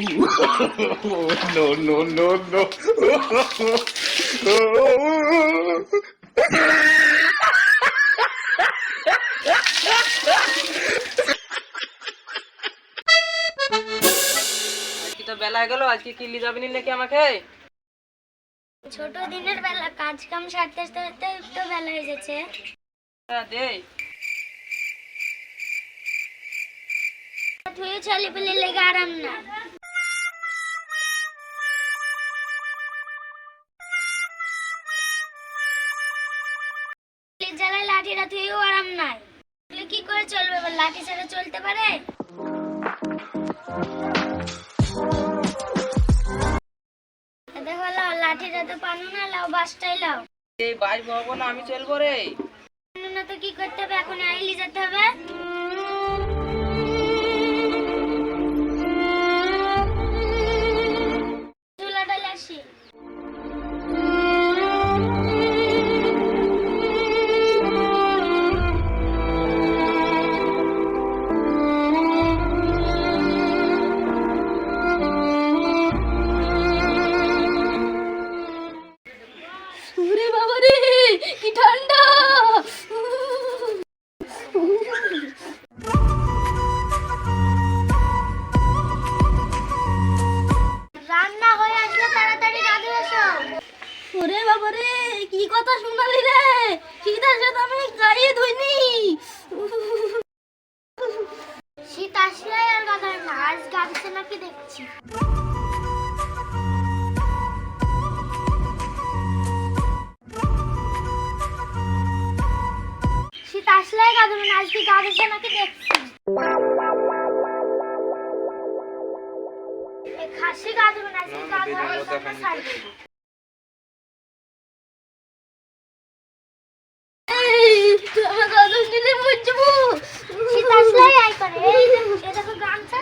no, no, no, no. আজকে তো বেলা গেল আজকে কিনলি যাবি নাকি আমাকে? ছোট দিনের বেলা কাজ কাম সারতে সারতে তো বেলা হয়ে গেছে। হ্যাঁ দে। তুই ছেলে পেলে লেগে আরাম না। লাঠিটা তুইও আরাম নাই। তাহলে কি করে চলবে? লাঠি ছাড়া চলতে পারে? দেখো লাও লাঠিটা তো পানো না লাও বাসটাই লাও। এই বাস ভবন আমি চলবো রে। না তো কি করতে হবে? এখন আইলি যেতে হবে। কথা শোনালি রে? শীতের সাথে আমি গায়ে ধুইনি। শীত আসলে আর গাধার না আজ গাছে নাকি দেখছি। শীত আসলে গাধার না আজকে গাছে নাকি দেখছি? খাসি গাধার না আজকে গাধার তুই আমার কথা শুনলে বুঝব শীত আসলেই আই করে। এই দেখো গামছা।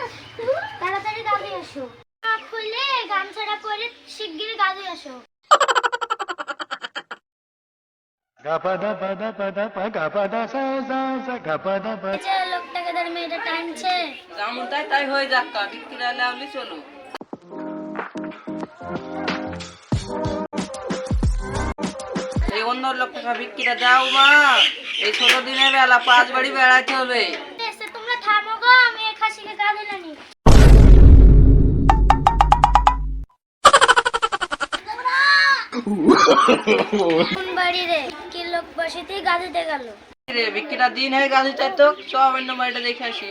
তাড়াতাড়ি গাছে এসো। খুলে গামছাটা পরে শিগগির গাছে এসো। লোকটাকে ধরে মেয়েটা টানছে যেমন তাই তাই হয়ে যাক বিক্রি লাউলি চলো এই অন্য লোক টাকা বিক্রিটা দাও মা এই ছোট দিনের বেলা পাঁচ বাড়ি বেড়াতে হবে বাড়ি রে কি লোক বসেতেই গেল? রে বিক্রিটা দিন হয়ে গেছে চাইতো সব অন্য বাড়িটা দেখে আসি।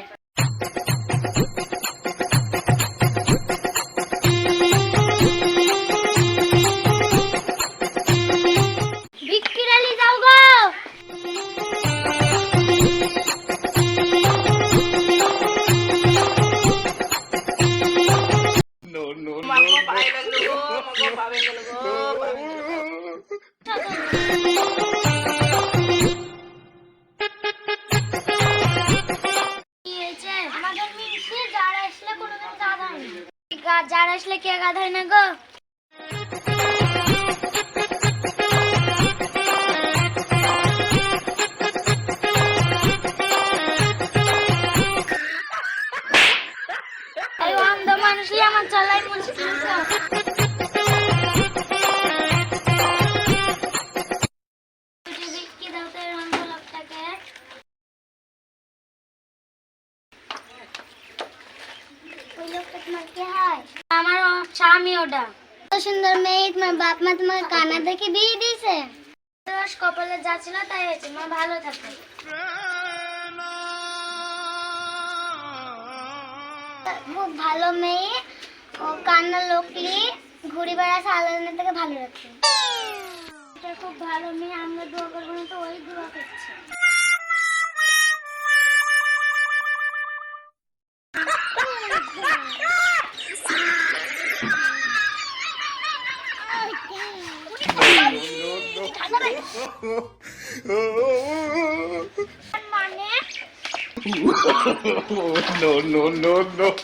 আসলে কে গাধা হয় না গো আমার স্বামী ওটা। সুন্দর মেয়ে তোমার বাপ মা তোমার কানা দেখে বিয়ে দিয়েছে? দোষ কপালে যা ছিল তাই হয়েছে মা ভালো থাকে। খুব ভালো মেয়ে ও কান্না লোকলি ঘুরি বেড়াচ্ছে আলাদা থেকে ভালো রাখছে খুব ভালো মেয়ে আমরা দোয়া করব না তো ওই দোয়া করছে। No, no, no, no.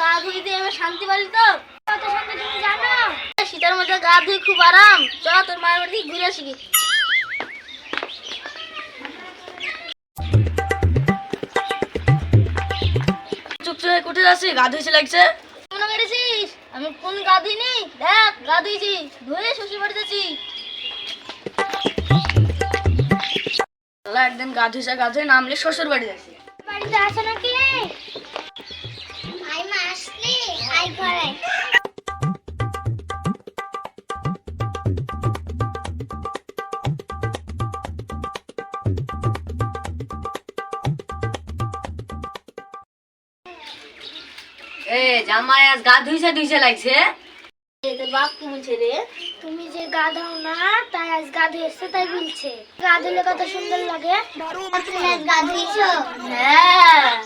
গা ধুই দিয়ে আমি শান্তি তো। কত শান্তি তুমি জানো? শীতের মধ্যে গা ধুই খুব আরাম। তোর মায়ের বাড়ি ঘুরে যাচ্ছি, গা ধুইছে লাগছে। মনে করেছিস? আমি কোন গা ধুইনি। দেখ, গা ধুইছি। ধুয়ে শ্বশুর বাড়ি যাচ্ছি। একদিন গা ধুইছে, গা ধুয়ে নামলে শ্বশুর বাড়ি যাচ্ছি। বাড়িতে আছো নাকি? আই মা আসলি? আই ঘরে। এ, জামাই আজ গা ধুইছে ধুইছে লাগছে। বাপ কি বলছে রে। তুমি যে গা দাও না তাই আজ গা ধুয়েছে তাই বলছে। গা ধুলে কত সুন্দর লাগে। তুমি গা ধুইছো হ্যাঁ।